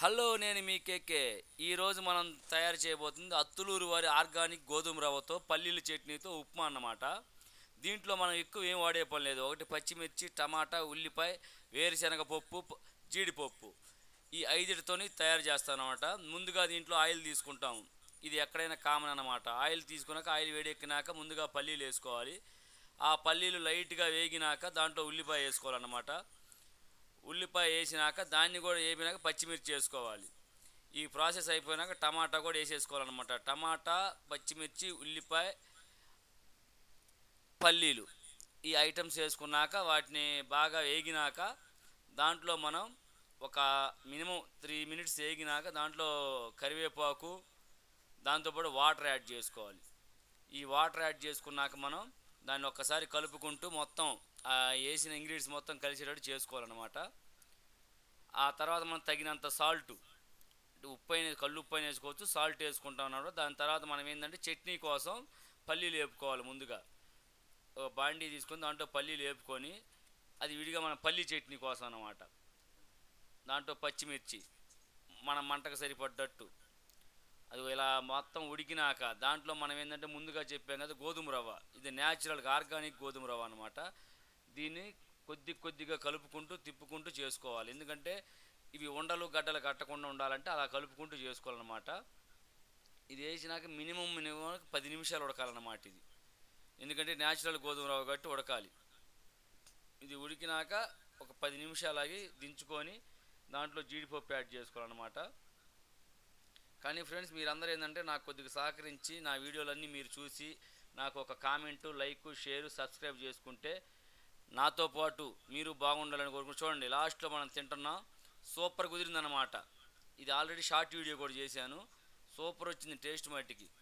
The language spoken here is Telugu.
హలో నేను మీ కేకే ఈరోజు మనం తయారు చేయబోతుంది అత్తులూరు వారి ఆర్గానిక్ గోధుమ రవ్వతో పల్లీల చట్నీతో ఉప్మా అన్నమాట. దీంట్లో మనం ఎక్కువ ఏం వాడే పని లేదు. ఒకటి పచ్చిమిర్చి టమాటా ఉల్లిపాయ వేరుశనగ పప్పు జీడిపప్పు ఈ ఐదుటితోని తయారు చేస్తానమాట ముందుగా దీంట్లో ఆయిల్ తీసుకుంటాం. ఇది ఎక్కడైనా కామన్ అన్నమాట. ఆయిల్ తీసుకున్నాక ఆయిల్ వేడెక్కినాక ముందుగా పల్లీలు వేసుకోవాలి. ఆ పల్లీలు లైట్గా వేగినాక దాంట్లో ఉల్లిపాయ వేసుకోవాలన్నమాట. ఉల్లిపాయ వేసినాక దాన్ని కూడా వేపినాక పచ్చిమిర్చి వేసుకోవాలి ఈ ప్రాసెస్ అయిపోయినాక టమాటా కూడా వేసేసుకోవాలన్నమాట. టమాటా పచ్చిమిర్చి ఉల్లిపాయ పల్లీలు ఈ ఐటమ్స్ వేసుకున్నాక వాటిని బాగా వేగినాక దాంట్లో మనం ఒక మినిమం త్రీ మినిట్స్ వేగినాక దాంట్లో కరివేపాకు దాంతోపాటు వాటర్ యాడ్ చేసుకోవాలి. ఈ వాటర్ యాడ్ చేసుకున్నాక మనం దాన్ని ఒక్కసారి కలుపుకుంటూ మొత్తం వేసిన ఇంగ్రీడియంట్స్ మొత్తం కలిసేటట్టు చేసుకోవాలన్నమాట. ఆ తర్వాత మనం తగినంత సాల్ట్. ఉప్పు అయిన కళ్ళు ఉప్పు అయిన వేసుకోవచ్చు సాల్ట్ వేసుకుంటా ఉన్నాడు. దాని తర్వాత మనం ఏంటంటే చట్నీ కోసం పల్లీలు వేపుకోవాలి ముందుగా. ఒక బాండీ తీసుకొని దాంట్లో పల్లీలు వేపుకొని అది విడిగా మన పల్లీ చట్నీ కోసం అన్నమాట. దాంట్లో పచ్చిమిర్చి మన మంటకు సరిపడ్డట్టు. అది ఇలా మొత్తం ఉడికినాక దాంట్లో మనం ఏంటంటే ముందుగా చెప్పాం కదా గోధుమ రవ్వ. ఇది న్యాచురల్గా ఆర్గానిక్ గోధుమ రవ్వ అనమాట దీన్ని కొద్ది కొద్దిగా కలుపుకుంటూ తిప్పుకుంటూ చేసుకోవాలి. ఎందుకంటే ఇవి ఉండలు గడ్డలు కట్టకుండా ఉండాలంటే అలా కలుపుకుంటూ చేసుకోవాలన్నమాట. ఇది వేసినాక మినిమం మినిమం పది నిమిషాలు ఉడకాలన్నమాట ఇది. ఎందుకంటే న్యాచురల్ గోధుమ రవ్వ కట్టి ఉడకాలి. ఇది ఉడికినాక ఒక పది నిమిషాలు ఆగి దించుకొని దాంట్లో జీడిపప్పు యాడ్ చేసుకోవాలన్నమాట. కానీ ఫ్రెండ్స్ మీరందరూ ఏంటంటే నాకు కొద్దిగా సహకరించి నా వీడియోలన్నీ మీరు చూసి నాకు ఒక కామెంటు లైక్ షేర్ సబ్స్క్రైబ్ చేసుకుంటే నాతో పాటు మీరు బాగుండాలని కోరుకుని చూడండి లాస్ట్లో మనం తింటున్నాం. సూపర్ కుదిరిందన్నమాట. ఇది ఆల్రెడీ షార్ట్ వీడియో కూడా చేశాను. సూపర్ వచ్చింది టేస్ట్ మట్టికి